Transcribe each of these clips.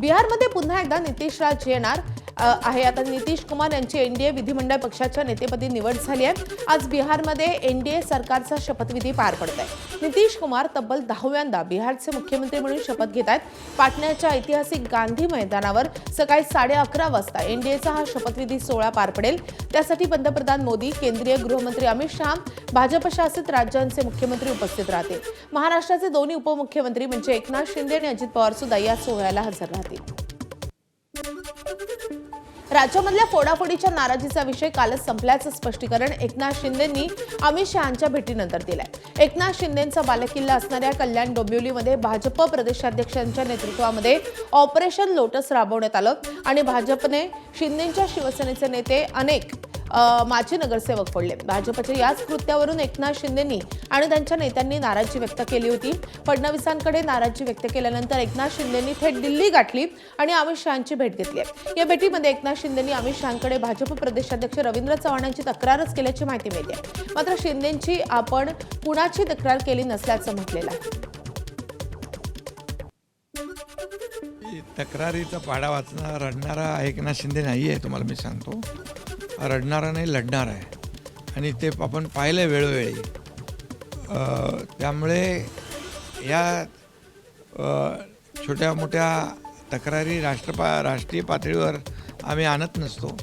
बिहारमध्ये पुन्हा एकदा नितीश राज येणार. आहे. आता नितीश कुमार यांची एनडीए विधिमंडळ पक्षाच्या नेतेपदी निवड झाली आहे. आज बिहारमध्ये एनडीए सरकारचा शपथविधी पार पडत आहे. नितीश कुमार तब्बल दहाव्यांदा बिहारचे मुख्यमंत्री म्हणून शपथ घेत आहेत. पाटण्याच्या ऐतिहासिक गांधी मैदानावर सकाळी साडे अकरा वाजता एनडीएचा हा शपथविधी सोहळा पार पडेल. त्यासाठी पंतप्रधान मोदी केंद्रीय गृहमंत्री अमित शहा भाजप शासित राज्यांचे मुख्यमंत्री उपस्थित राहतील. महाराष्ट्राचे दोन्ही उपमुख्यमंत्री म्हणजे एकनाथ शिंदे आणि अजित पवार सुद्धा या सोहळ्याला हजर राहतील. राज्यामधल्या फोडाफोडीच्या नाराजीचा विषय कालच संपल्याचं स्पष्टीकरण एकनाथ शिंदेंनी अमित शहांच्या भेटीनंतर दिलंय. एकनाथ शिंदेंचा बालेकिल्ला असणाऱ्या कल्याण डोंबिवलीमध्ये भाजप प्रदेशाध्यक्षांच्या नेतृत्वामध्ये ऑपरेशन लोटस राबवण्यात आलं आणि भाजपने शिंदेंच्या शिवसेनेचे नेते अनेक माजी नगरसेवक पडले. भाजपच्या याच कृत्यावरून एकनाथ शिंदेंनी आणि त्यांच्या नेत्यांनी नाराजी व्यक्त केली होती. फडणवीसांकडे नाराजी व्यक्त केल्यानंतर एकनाथ शिंदेंनी थेट दिल्ली गाठली आणि अमित शहांची भेट घेतली आहे. या भेटीमध्ये एकनाथ शिंदेंनी अमित शहांकडे भाजप प्रदेशाध्यक्ष रवींद्र चव्हाणांची तक्रारच केल्याची माहिती मिळते मात्र शिंदेंची आपण कुणाची तक्रार केली नसल्याचं म्हटलेलं आहे. तक्रारीचा पाडा वाचणारा रडणारा एकनाथ शिंदे नाही आहे तुम्हाला मी सांगतो. रडणारा नाही लढणार आहे. आणि ते आपण पाहिलं आहे वेळोवेळी त्यामुळे या छोट्या मोठ्या तक्रारी राष्ट्रपा राष्ट्रीय पातळीवर आम्ही आणत नसतो.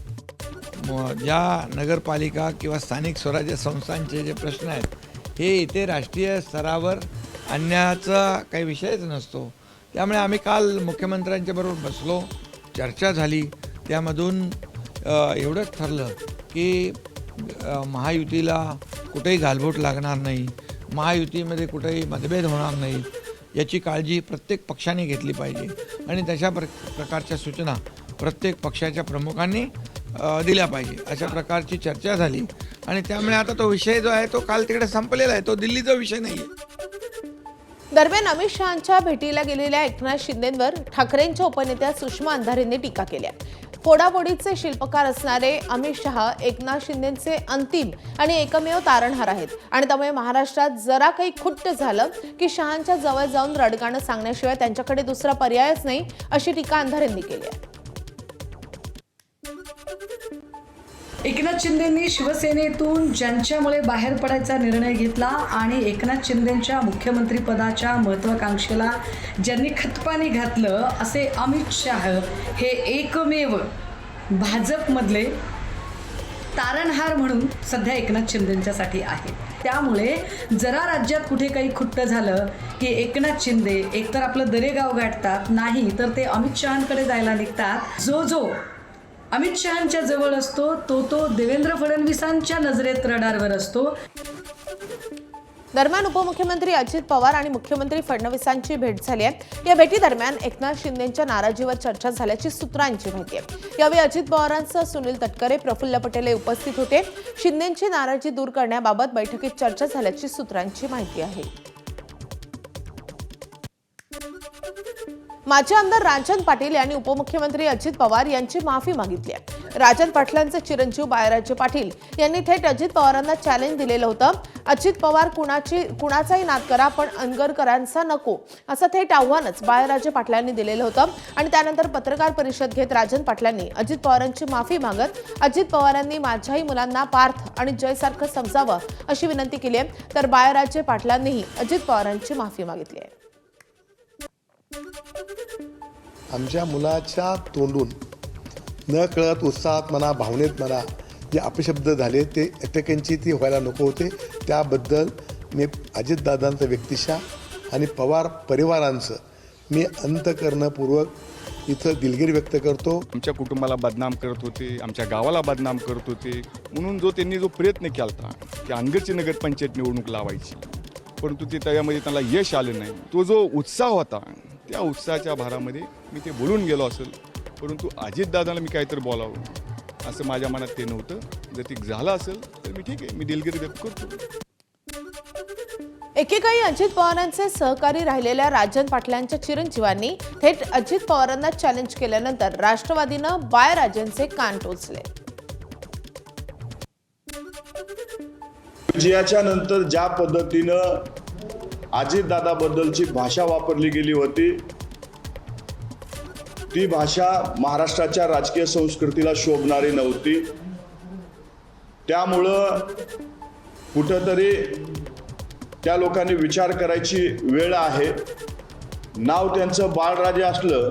म- ज्या नगरपालिका किंवा स्थानिक स्वराज्य संस्थांचे जे प्रश्न आहेत हे इथे राष्ट्रीय स्तरावर आणण्याचा काही विषयच नसतो. त्यामुळे आम्ही काल मुख्यमंत्र्यांच्याबरोबर बसलो चर्चा झाली. त्यामधून एवढंच ठरलं की महायुतीला कुठेही घालबोट लागणार नाही महायुतीमध्ये कुठेही मतभेद होणार नाही याची काळजी प्रत्येक पक्षाने घेतली पाहिजे. आणि तशा प्र प्रकारच्या सूचना प्रत्येक पक्षाच्या प्रमुखांनी दिल्या पाहिजे. अशा प्रकारची चर्चा झाली. आणि त्यामुळे आता तो विषय जो आहे तो काल तिकडे संपलेला आहे. तो दिल्लीचा विषय नाही आहे दरम्यान अमित शहांच्या भेटीला गेलेल्या एकनाथ शिंदेंवर ठाकरेंच्या उपनेत्या सुषमा अंधारेंनी टीका केली आहे. फोडाफोडीचे शिल्पकार असणारे अमित शहा एकनाथ शिंदेचे अंतिम आणि एकमेव तारणहार आहेत. आणि त्यामुळे महाराष्ट्रात जरा काही खुट्ट झालं की शहांच्या जवळ जाऊन रडगाणं सांगण्याशिवाय त्यांच्याकडे दुसरा पर्यायच नाही अशी टीका अंधारेंनी केली आहे. एकनाथ शिंदेंनी शिवसेनेतून ज्यांच्यामुळे बाहेर पडायचा निर्णय घेतला आणि एकनाथ शिंदेंच्या मुख्यमंत्रीपदाच्या महत्वाकांक्षेला ज्यांनी खतपाणी घातलं असे अमित शाह हे एकमेव भाजपमधले तारणहार म्हणून सध्या एकनाथ शिंदेंच्यासाठी आहे त्यामुळे जरा राज्यात कुठे काही खुट्ट झालं की एकनाथ शिंदे एकतर आपलं दरेगाव गाठतात नाही तर ते अमित शहांकडे जायला निघतात. जो जो अमित शहांच्या जवळ असतो तो तो देवेंद्र फडणवीसांच्या नजरेत रडारवर असतो. दरम्यान उपमुख्यमंत्री अजित पवार आणि मुख्यमंत्री फडणवीसांची भेट झाली आहे. या भेटीदरम्यान एकनाथ शिंदेच्या नाराजीवर चर्चा झाल्याची सूत्रांची माहिती आहे. यावेळी अजित पवारांसह सुनील तटकरे प्रफुल्ल पटेल हे उपस्थित होते. शिंदेची नाराजी दूर करण्याबाबत बैठकीत चर्चा झाल्याची सूत्रांची माहिती आहे. माजी आमदार राजन पाटील यांनी उपमुख्यमंत्री अजित पवार यांची माफी मागितली आहे. राजन पाटलांचे चिरंजीव बाळराजे पाटील यांनी थेट अजित पवारांना चॅलेंज दिलेलं होतं. अजित पवार कुणाची कुणाचाही नाद करा पण अनगरकरांचा नको असं थेट आव्हानच बाळराजे पाटलांनी दिलेलं होतं. आणि त्यानंतर पत्रकार परिषद घेत राजन पाटलांनी अजित पवारांची माफी मागत अजित पवारांनी माझ्याही मुलांना पार्थ आणि जयसारखं समजावं अशी विनंती केली आहे. तर बाळराजे पाटलांनीही अजित पवारांची माफी मागितली आहे. आमच्या मुलाच्या तोंडून न कळत उत्साहात म्हणा भावनेत म्हणा जे अपशब्द झाले ते एकमेकांची ती व्हायला नको होते. त्याबद्दल मी अजितदादांचं व्यक्तिशा आणि पवार परिवारांचं मी अंतकरणपूर्वक इथं दिलगिरी व्यक्त करतो. आमच्या कुटुंबाला बदनाम करत होते आमच्या गावाला बदनाम करत होते. म्हणून जो त्यांनी जो प्रयत्न केला होता की अंगरची नगरपंचायत निवडणूक लावायची परंतु ते त्यामध्ये त्याला यश आलं नाही. तो जो उत्साह होता त्या उत्साहाच्या भारामध्ये मी ते बोलून गेलो असेल परंतु अजितदादाला मी काहीतरी बोलावं. असं माझ्या मनात ते नव्हतं. जर ते झालं असेल तर मी ठीक आहे मी दिलगिरी व्यक्त करतो. एकेकाळी अजित पवारांचे सहकारी राहिलेल्या राजन पाटलांच्या चिरंजीवांनी थेट अजित पवारांना चॅलेंज केल्यानंतर राष्ट्रवादीनं बाळराजेंचे कान टोचले. विजयाच्या नंतर ज्या पद्धतीनं अजितदादाबद्दलची भाषा वापरली गेली होती. ती भाषा महाराष्ट्राच्या राजकीय संस्कृतीला शोभणारी नव्हती. त्यामुळं कुठंतरी त्या लोकांनी विचार करायची वेळ आहे. नाव त्यांचं बाळराजे असलं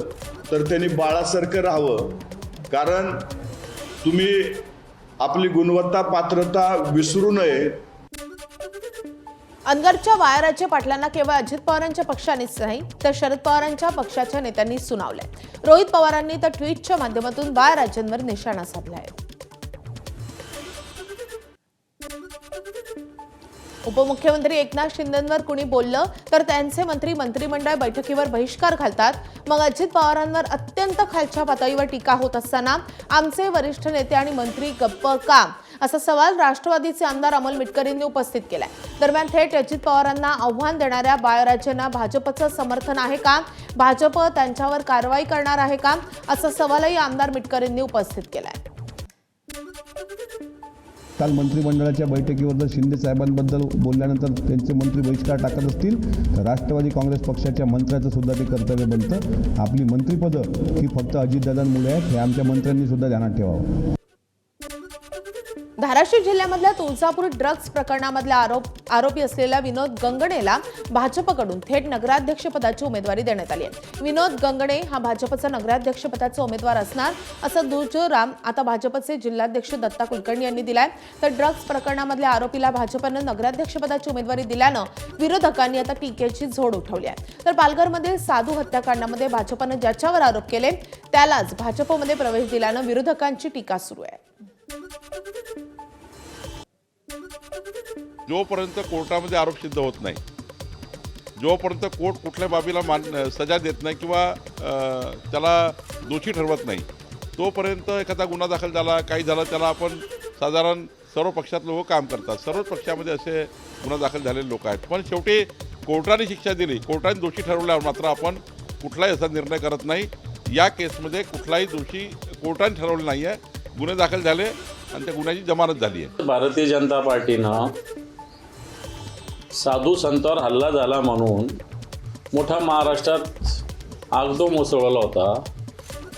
तर त्यांनी बाळासारखं राहावं. कारण तुम्ही आपली गुणवत्ता पात्रता विसरू नये. अनगरच्या वायराच्या पाटलांना केवळ अजित पवारांच्या पक्षानेच नाही तर शरद पवारांच्या पक्षाच्या नेत्यांनी सुनावलंय. रोहित पवारांनी तर ट्विटच्या माध्यमातून बाळराजांवर निशाणा साधलाय. उपमुख्यमंत्री एकनाथ शिंदेंवर कुणी बोललं तर त्यांचे मंत्री मंत्रिमंडळ बैठकीवर बहिष्कार घालतात. मग अजित पवारांवर अत्यंत खालच्या पातळीवर टीका होत असताना आमचे वरिष्ठ नेते आणि मंत्री गप्प का? असा सवाल राष्ट्रवादीचे आमदार अमोल मिटकरींनी उपस्थित केलाय. दरम्यान थेट अजित पवारांना आव्हान देणाऱ्या बाळराजेंना भाजपचं समर्थन आहे का? भाजप त्यांच्यावर कारवाई करणार आहे का? असा सवालही आमदार मिटकरींनी उपस्थित केलाय. काल मंत्रिमंडळाच्या बैठकीवर जर शिंदे साहेबांबद्दल बोलल्यानंतर त्यांचे मंत्री बहिष्कार टाकत असतील तर राष्ट्रवादी काँग्रेस पक्षाच्या मंत्र्याचं सुद्धा ते कर्तव्य बनतं. आपली मंत्रिपदं ही फक्त अजितदादांमुळे आहेत हे आमच्या मंत्र्यांनी सुद्धा ध्यानात ठेवावं. धाराशिव जिल्ह्यामधल्या तुळजापूर ड्रग्ज प्रकरणामधल्या आरोप आरोपी असलेल्या विनोद गंगणेला भाजपकडून थेट नगराध्यक्षपदाची उमेदवारी देण्यात आली आहे. विनोद गंगणे हा भाजपचा नगराध्यक्षपदाचा उमेदवार असणार असं दुजोरा आता भाजपचे जिल्हाध्यक्ष दत्ता कुलकर्णी यांनी दिलाय. तर ड्रग्ज प्रकरणामधल्या आरोपीला भाजपनं नगराध्यक्षपदाची उमेदवारी दिल्यानं विरोधकांनी आता टीकेची झोड उठवली आहे. तर पालघरमधील साधू हत्याकांडामध्ये भाजपनं ज्याच्यावर आरोप केले त्यालाच भाजपमध्ये प्रवेश दिल्यानं विरोधकांची टीका सुरू आहे. जोपर्यंत कोर्टामध्ये आरोप सिद्ध होत नाही जोपर्यंत कोर्ट कुठल्या बाबीला मान सजा देत नाही किंवा त्याला दोषी ठरवत नाही तोपर्यंत एखादा गुन्हा दाखल झाला काही झालं त्याला आपण साधारण सर्व पक्षात लोक काम करतात. सर्वच पक्षामध्ये असे गुन्हा दाखल झालेले लोक आहेत. पण शेवटी कोर्टाने शिक्षा दिली. कोर्टाने दोषी ठरवल्यावर मात्र आपण कुठलाही असा निर्णय करत नाही. या केसमध्ये कुठलाही दोषी कोर्टाने ठरवलं नाही आहे गुन्हे दाखल झाले आणि त्या गुन्ह्याची जमानत झाली आहे. भारतीय जनता पार्टीनं साधू संतावर हल्ला झाला म्हणून मोठा महाराष्ट्रात आगदोम उसळला होता.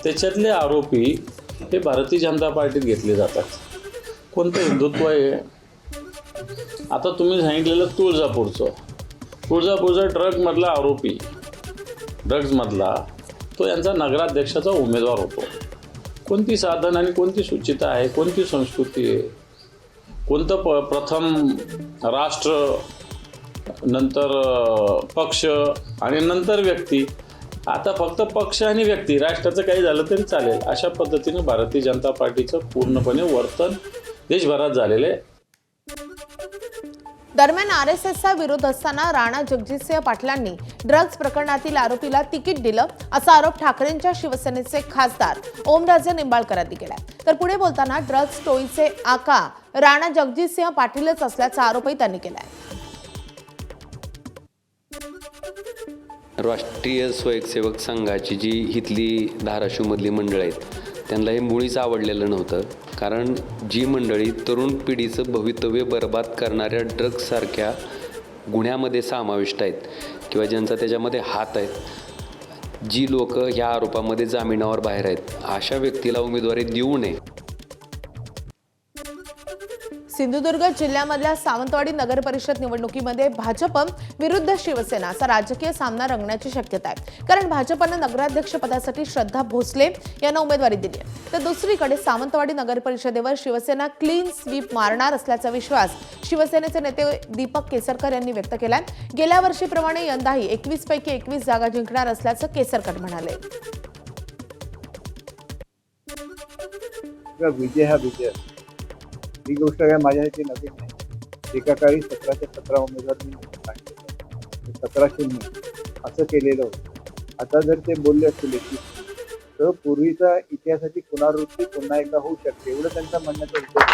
त्याच्यातले आरोपी हे भारतीय जनता पार्टीत घेतले जातात. कोणतं हिंदुत्व आहे? आता तुम्ही सांगितलेलं तुळजापूरचं. तुळजापूरचा ड्रगमधला आरोपी ड्रग्जमधला तो यांचा नगराध्यक्षाचा उमेदवार होतो. कोणती साधन आणि कोणती सुचिता आहे? कोणती संस्कृती आहे? कोणतं प प्रथम राष्ट्र नंतर पक्ष आणि नंतर व्यक्ती. आता फक्त पक्ष आणि व्यक्ती राष्ट्राचं काही झालं तरी चालेल. अशा पद्धतीनं भारतीय जनता पार्टीचं पूर्णपणे वर्तन देशभरात झालेलं आहे. दरम्यान आर एस एसचा विरोध असताना राणा जगजितसिंह पाटलांनी ड्रग्ज प्रकरणातील आरोपीला तिकीट दिलं असा आरोप ठाकरेंच्या शिवसेनेचे खासदार ओमराजे निंबाळकरांनी केला तर पुढे बोलताना ड्रग्ज टोळीचे आका राणा जगजितसिंह पाटीलच असल्याचा आरोपही त्यांनी केलाय. राष्ट्रीय स्वयंसेवक संघाची जी इथली धाराशिवमधली मंडळ आहेत त्यांना हे मुळीच आवडलेलं नव्हतं. कारण जी मंडळी तरुण पिढीचं भवितव्य बर्बाद करणाऱ्या ड्रग्ससारख्या गुन्ह्यामध्ये समाविष्ट आहेत किंवा ज्यांचा त्याच्यामध्ये हात आहेत जी लोक ह्या आरोपामध्ये जामिनावर बाहेर आहेत अशा व्यक्तीला उमेदवारी देऊ नये. सिंधुदुर्ग जिल्ह्यामधल्या सावंतवाडी नगर परिषद निवडणुकीमध्ये भाजप विरुद्ध शिवसेना असा राजकीय सामना रंगण्याची शक्यता आहे. कारण भाजपनं नगराध्यक्ष पदासाठी श्रद्धा भोसले यांना उमेदवारी दिली आहे. तर दुसरीकडे सावंतवाडी नगर परिषदेवर शिवसेना क्लीन स्वीप मारणार असल्याचा विश्वास शिवसेनेचे नेते दीपक केसरकर यांनी व्यक्त केलाय. गेल्या वर्षीप्रमाणे यंदाही एकवीस पैकी एकवीस जागा जिंकणार असल्याचं केसरकर म्हणाले. विजय हा विजय. ही गोष्ट काय माझ्यासाठी नवीन नाही. एका काळी सतराच्या सतरा उमेदवार मी सतरा शून्य असं केलेलं होतं. आता जर ते बोलले असतील तर पूर्वीचा इतिहासाची पुनरावृत्ती पुन्हा एकदा होऊ शकते एवढं त्यांचा म्हणण्याचा उद्देश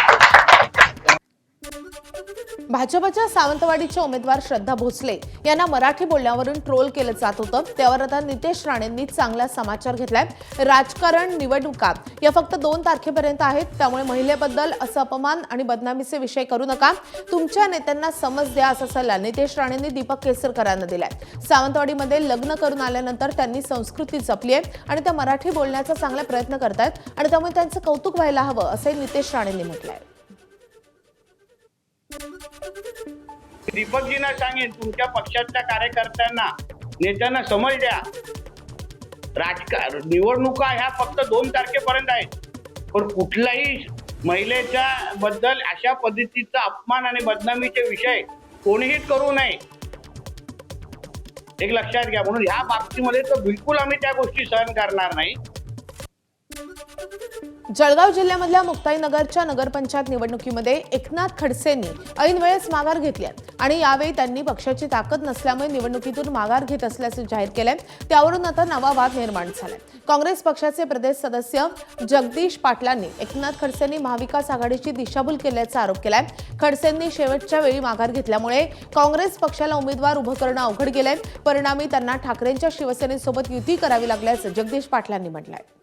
भाजपच्या सावंतवाडीच्या उमेदवार श्रद्धा भोसले यांना मराठी बोलण्यावरून ट्रोल केलं जात होतं. त्यावर आता नितेश राणेंनी चांगला समाचार घेतलाय. राजकारण निवडणुका या फक्त दोन तारखेपर्यंत आहेत. त्यामुळे महिलेबद्दल असं अपमान आणि बदनामीचे विषय करू नका. तुमच्या नेत्यांना समज द्या असा सल्ला नितेश राणेंनी दीपक केसरकरांना दिलाय. सावंतवाडीमध्ये लग्न करून आल्यानंतर त्यांनी संस्कृती जपली आहे आणि त्या मराठी बोलण्याचा चांगला प्रयत्न करतायत आणि त्यामुळे त्यांचं कौतुक व्हायला हवं असंही नितेश राणेंनी म्हटलंय. दीपकजींना सांगेन तुमच्या पक्षातल्या कार्यकर्त्यांना नेत्यांना समज द्या. राजकारण निवडणुका ह्या फक्त दोन तारखेपर्यंत आहेत. पण कुठल्याही महिलेच्या बद्दल अशा पद्धतीचा अपमान आणि बदनामीचे विषय कोणीही करू नये. एक लक्षात घ्या म्हणून ह्या बाबतीमध्ये तर बिलकुल आम्ही त्या गोष्टी सहन करणार नाही. जळगाव जिल्ह्यामधल्या मुक्ताईनगरच्या नगरपंचायत निवडणुकीमध्ये एकनाथ खडसेंनी ऐन वेळेस माघार घेतली आहे. आणि यावेळी त्यांनी पक्षाची ताकद नसल्यामुळे निवडणुकीतून माघार घेत असल्याचं जाहीर केलंय. त्यावरून आता नवा वाद निर्माण झालाय. काँग्रेस पक्षाचे प्रदेश सदस्य जगदीश पाटलांनी एकनाथ खडसेंनी महाविकास आघाडीची दिशाभूल केल्याचा आरोप केलाय. खडसेंनी शेवटच्या वेळी माघार घेतल्यामुळे काँग्रेस पक्षाला उमेदवार उभं करणं अवघड गेलंय. परिणामी त्यांना ठाकरेंच्या शिवसेनेसोबत युती करावी लागल्याचं जगदीश पाटलांनी म्हटलंय.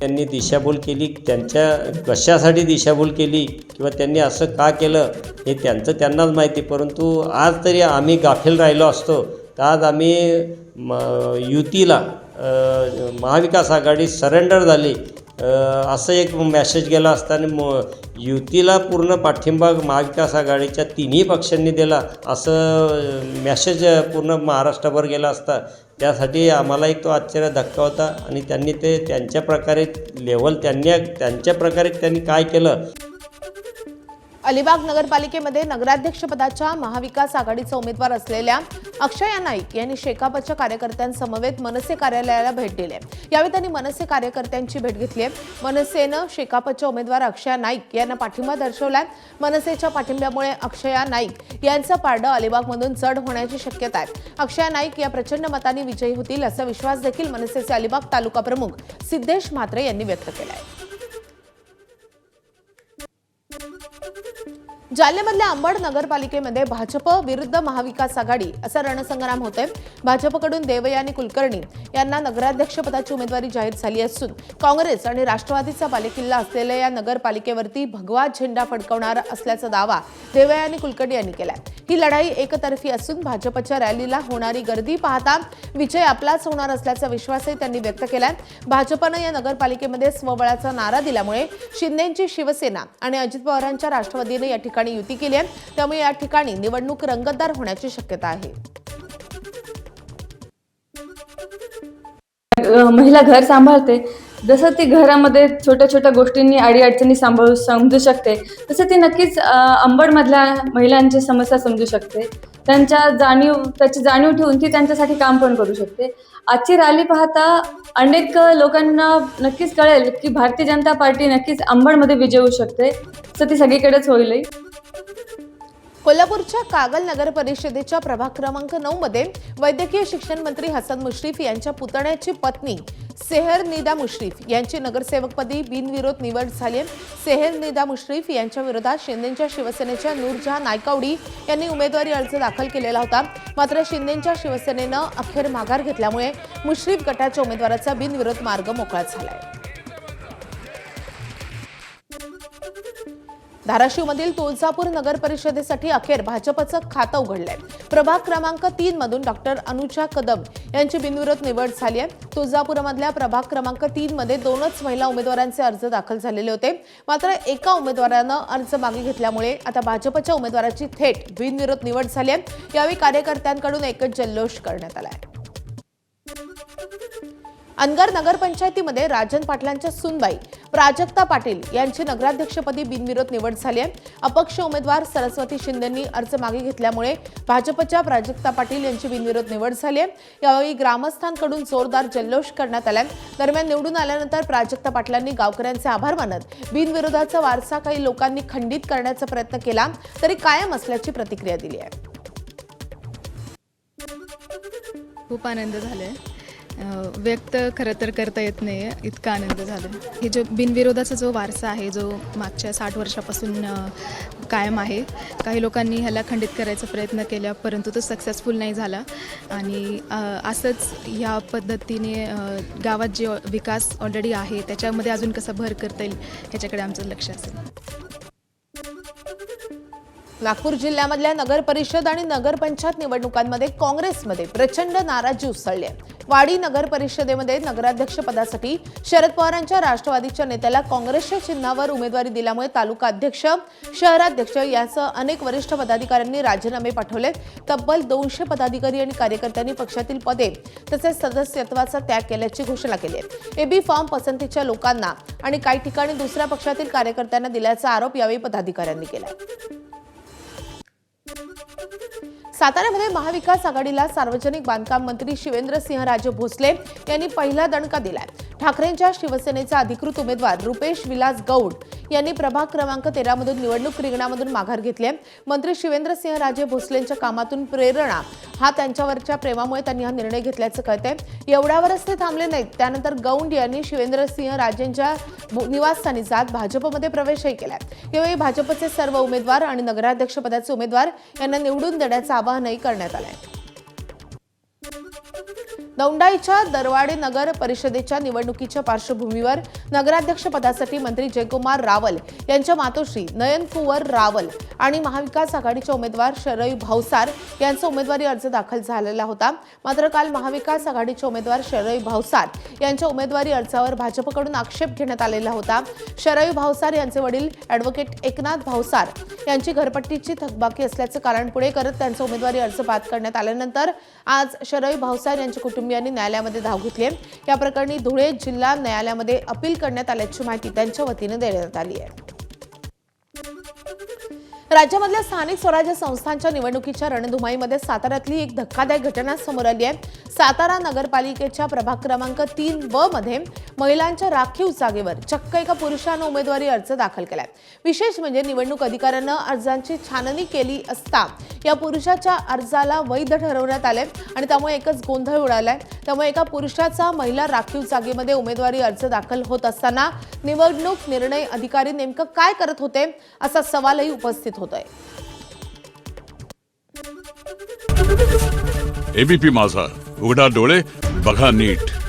त्यांनी दिशाभूल केली त्यांच्या कशासाठी दिशाभूल केली किंवा त्यांनी असं का केलं हे त्यांचं त्यांनाच माहिती. परंतु आज तरी आम्ही गाफील राहिलो असतो. तर आज आम्ही म युतीला महाविकास आघाडी सरेंडर झाली. असं एक मॅसेज गेला असता आणि म युतीला पूर्ण पाठिंबा महाविकास आघाडीच्या तिन्ही पक्षांनी दिला असं मॅसेज पूर्ण महाराष्ट्रभर गेला असता. त्यासाठी आम्हाला एक तो आश्चर्य धक्का होता आणि त्यांनी ते त्यांच्या प्रकारे लेवल त्यांनी त्यांच्या प्रकारे त्यांनी काय केलं? अलिबाग नगरपालिकेमध्ये नगराध्यक्षपदाच्या महाविकास आघाडीचा उमेदवार असलेल्या अक्षया नाईक यांनी शेकापच्या कार्यकर्त्यांसमवेत मनसे कार्यालयाला भेट दिली आहे. यावेळी त्यांनी मनसे कार्यकर्त्यांची भेट घेतली आहे. मनसेनं शेकापच्या उमेदवार अक्षया नाईक यांना पाठिंबा दर्शवलाय. मनसेच्या पाठिंब्यामुळे अक्षया नाईक यांचं पारडं अलिबागमधून चढ होण्याची शक्यता आहे. अक्षया नाईक या प्रचंड मतांनी विजयी होतील असा विश्वास देखील मनसेचे अलिबाग तालुका प्रमुख सिद्धेश म्हात्रे यांनी व्यक्त केला आहे जालन्यामधल्या अंबड नगरपालिकेमध्ये भाजप विरुद्ध महाविकास आघाडी असा रणसंग्राम होतोय. भाजपकडून देवयानी कुलकर्णी यांना नगराध्यक्षपदाची उमेदवारी जाहीर झाली असून काँग्रेस आणि राष्ट्रवादीचा बालेकिल्ला असलेल्या या नगरपालिकेवरती भगवा झेंडा फडकवणार असल्याचा दावा देवयानी कुलकर्णी यांनी केलाय. ही लढाई एकतर्फी असून भाजपच्या रॅलीला होणारी गर्दी पाहता विजय आपलाच होणार असल्याचा विश्वासही त्यांनी व्यक्त केलाय. भाजपनं या नगरपालिकेमध्ये स्वबळाचा नारा दिल्यामुळे शिंदेची शिवसेना आणि अजित पवारांच्या राष्ट्रवादीने या ठिकाणी युती केली आहे. त्यामुळे या ठिकाणी निवडणूक रंगतदार होण्याची शक्यता आहे. महिला घर सांभाळते. जसं ती घरामध्ये छोट्या छोट्या गोष्टींनी अडीअडचणी सांभाळू समजू शकते तसं ती नक्कीच अंबडमधल्या महिलांची समस्या समजू शकते. त्यांच्या जाणीव त्याची जाणीव ठेवून ती त्यांच्यासाठी काम पण करू शकते. आजची रॅली पाहता अनेक लोकांना नक्कीच कळेल की भारतीय जनता पार्टी नक्कीच अंबडमध्ये विजय होऊ शकते. तसं ती सगळीकडेच होईल कोल्हापूरच्या कागल नगर परिषदेच्या प्रभाग क्रमांक नऊ मध्ये वैद्यकीय शिक्षण मंत्री हसन मुश्रीफ यांच्या पुतण्याची पत्नी सेहर निदा मुश्रीफ यांची नगरसेवकपदी बिनविरोध निवड झाली सेहर निदा मुश्रीफ यांच्या विरोधात शिंदेच्या शिवसेनेच्या नूरजहां नायकावडी यांनी उमेदवारी अर्ज दाखल केलेला होता. मात्र शिंदेच्या शिवसेनेनं अखेर माघार घेतल्यामुळे मुश्रीफ गटाच्या उमेदवाराचा बिनविरोध मार्ग मोकळा झाला आहे धाराशिवमधील तुळजापूर नगर परिषदेसाठी अखेर भाजपचं खातं उघडलंय. प्रभाग क्रमांक तीन मधून डॉक्टर अनुजा कदम यांची बिनविरोध निवड झाली आहे. तुळजापूरमधल्या प्रभाग क्रमांक तीन मध्ये दोनच महिला उमेदवारांचे अर्ज दाखल झालेले होते. मात्र एका उमेदवारानं अर्ज मागे घेतल्यामुळे आता भाजपच्या उमेदवाराची थेट बिनविरोध निवड झाली आहे. यावेळी कार्यकर्त्यांकडून एकच जल्लोष करण्यात आला आहे. अनगर नगरपंचायतीमध्ये राजन पाटलांच्या सुनबाई प्राजक्ता पाटील यांची नगराध्यक्षपदी बिनविरोध निवड झाली आहे. अपक्ष उमेदवार सरस्वती शिंदेंनी अर्ज मागे घेतल्यामुळे भाजपच्या प्राजक्ता पाटील यांची बिनविरोध निवड झाली आहे. यावेळी ग्रामस्थांकडून जोरदार जल्लोष करण्यात आलाय दरम्यान निवडून आल्यानंतर प्राजक्ता पाटलांनी गावकऱ्यांचे आभार मानत बिनविरोधाचा वारसा काही लोकांनी खंडित करण्याचा प्रयत्न केला तरी कायम असल्याची प्रतिक्रिया दिली आहे. खूप आनंद झालाय. आहे व्यक्त खरं तर करता येत नाही आहे इतका आनंद झाला. हे जो बिनविरोधाचा जो वारसा आहे जो मागच्या साठ वर्षापासून कायम आहे काही लोकांनी ह्याला खंडित करायचा प्रयत्न केला परंतु तो सक्सेसफुल नाही झाला. आणि असंच ह्या पद्धतीने गावात जे विकास ऑलरेडी आहे त्याच्यामध्ये अजून कसा भर करता येईल ह्याच्याकडे आमचं लक्ष असेल. नागपूर जिल्ह्यामधल्या नगर परिषद आणि नगरपंचायत निवडणुकांमध्ये काँग्रेसमध्ये प्रचंड नाराजी उसळली आहे. वाडी नगर परिषदेमध्ये नगराध्यक्ष पदासाठी शरद पवारांच्या राष्ट्रवादीच्या नेत्याला काँग्रेसच्या चिन्हावर उमेदवारी दिल्यामुळे तालुका अध्यक्ष शहराध्यक्ष यासह अनेक वरिष्ठ पदाधिकाऱ्यांनी राजीनामे पाठवले. तब्बल दोनशे पदाधिकारी आणि कार्यकर्त्यांनी पक्षातील पदे तसेच सदस्यत्वाचा त्याग केल्याची घोषणा केली आहे. एबी फॉर्म पसंतीच्या लोकांना आणि काही ठिकाणी दुसऱ्या पक्षातील कार्यकर्त्यांना दिल्याचा आरोप यावेळी पदाधिकाऱ्यांनी केला साताऱ्यामध्ये महाविकास आघाडीला सार्वजनिक बांधकाम मंत्री शिवेंद्रसिंहराजे भोसले यांनी पहिला दणका दिलाय. ठाकरेंच्या शिवसेनेचा अधिकृत उमेदवार रुपेश विलास गौड यांनी प्रभाग क्रमांक तेरामधून निवडणूक रिंगणामधून माघार घेतली आहे. मंत्री शिवेंद्रसिंहराजे भोसलेंच्या कामातून प्रेरणा हा त्यांच्यावरच्या प्रेमामुळे त्यांनी हा निर्णय घेतल्याचं कळतंय एवढ्यावरच ते थांबले नाहीत. त्यानंतर गौंड यांनी शिवेंद्रसिंह राजेंच्या निवासस्थानी जात भाजपमध्ये प्रवेशही केलाय यावेळी भाजपचे सर्व उमेदवार आणि नगराध्यक्षपदाचे उमेदवार यांना निवडून देण्याचं आवाहनही करण्यात आलं आहे. दौंडाईच्या दरवाडे नगर परिषदेच्या निवडणुकीच्या पार्श्वभूमीवर नगराध्यक्षपदासाठी मंत्री जयकुमार रावल यांच्या मातोश्री नयन कुंवर रावल आणि महाविकास आघाडीच्या उमेदवार शरयू भावसार यांचा उमेदवारी अर्ज दाखल झालेला होता. मात्र काल महाविकास आघाडीचे उमेदवार शरयू भावसार यांच्या उमेदवारी अर्जावर भाजपकडून आक्षेप घेण्यात आलेला होता. शरयू भावसार यांचे वडील ॲडव्होकेट एकनाथ भावसार यांची घरपट्टीची थकबाकी असल्याचं कारण पुढे करत त्यांचा उमेदवारी अर्ज बाद करण्यात आल्यानंतर आज शरयू भावसार यांच्या कुटुंबियांनी न्यायालयामध्ये धाव घेतली आहे. या प्रकरणी धुळे जिल्हा न्यायालयामध्ये अपील करण्यात आल्याची माहिती त्यांच्या वतीने देण्यात आली आहे. राज्यामधल्या स्थानिक स्वराज्य संस्थांच्या निवडणुकीच्या रणधुमाईमध्ये साताऱ्यातली एक धक्कादायक घटना समोर आली आहे. सातारा नगरपालिकेच्या प्रभाग क्रमांक तीन ब मध्ये महिलांच्या राखीव जागेवर चक्क एका पुरुषानं उमेदवारी अर्ज दाखल केलाय. विशेष म्हणजे निवडणूक अधिकाऱ्यानं अर्जांची छाननी केली असता या पुरुषाच्या अर्जाला वैध ठरवण्यात आले आणि त्यामुळे एकच गोंधळ उडालाय. त्यामुळे एका पुरुषाचा महिला राखीव जागेमध्ये उमेदवारी अर्ज दाखल होत असताना निवडणूक निर्णय अधिकारी नेमकं काय करत होते असा सवालही उपस्थित होतोय एबीपी माझा. उघडा डोळे बघा नीट.